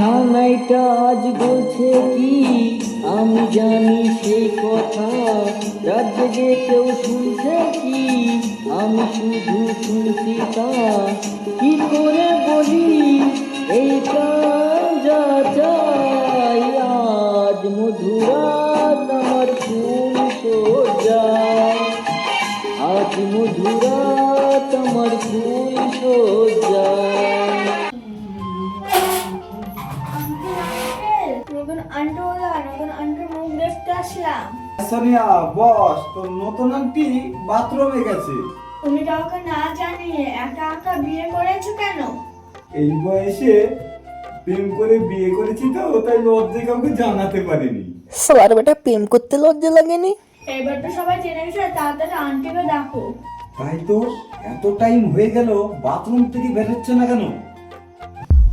সানাইটা আজ বলছে কি? আমি জানি সেই কথা। রাত জেগে কেউ শুনছে কি? আমি শুধু শুনছি তা। কি করে বলি? এই যা চাই, আজ মধুরাত আমার ফুল সজ্জায় আজ মধুরাত আমার ফুল সজ্জায় নতুন নতুন আন্টুর মুখ দেখতে আসলাম সোনিয়া বস তোর নতুন আন্টি বাথরুমে গেছে। তুমি কাউকে না জানিয়ে একা একা বিয়ে করেছ কেন? এই বয়সে প্রেম করে বিয়ে করেছি তো তাই লজ্জে কাউকে জানাতে পারিনি। সালার বেটা প্রেম করতে লজ্জা লাগেনি? এবার তো সবাই জেনে গেছে তাড়াতাড়ি আন্টিকে ডাকো। তাই তো এত টাইম হয়ে গেল বাথরুম থেকে বেরোচ্ছে না কেন?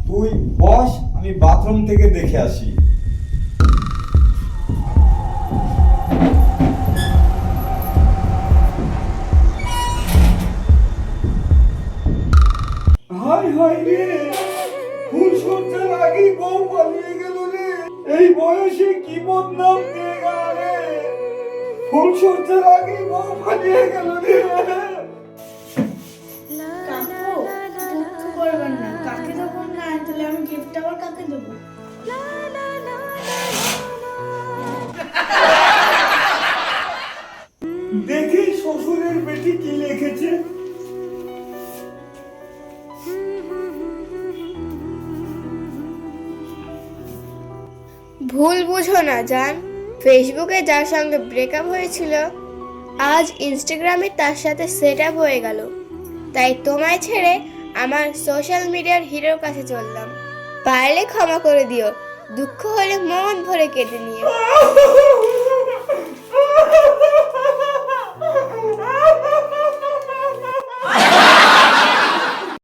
তুই বস আমি বাথরুম থেকে দেখে আসি। হাই হাই রে। ফুল সজ্জার আগেই বউ পালিয়ে গেল রে। এই বয়সে কি বদনাম দিয়ে গেল রে। ফুল সজ্জার আগেই বউ পালিয়ে গেল রে। কাকু দুঃখ করবেন না। কাকে দেবো না? তাহলে আমি গিফট আবার কাকে দেবো? ভুল বুঝো না, জান। ফেসবুকে যার সঙ্গে ব্রেকআপ হয়েছিল, আজ ইনস্টাগ্রামে তার সাথে সেট আপ হয়ে গেল। তাই তোমায় ছেড়ে আমার সোশ্যাল মিডিয়ার হিরোর কাছে চললাম। পারলে ক্ষমা করে দিও, দুঃখ হলে মন ভরে কেটে নিও।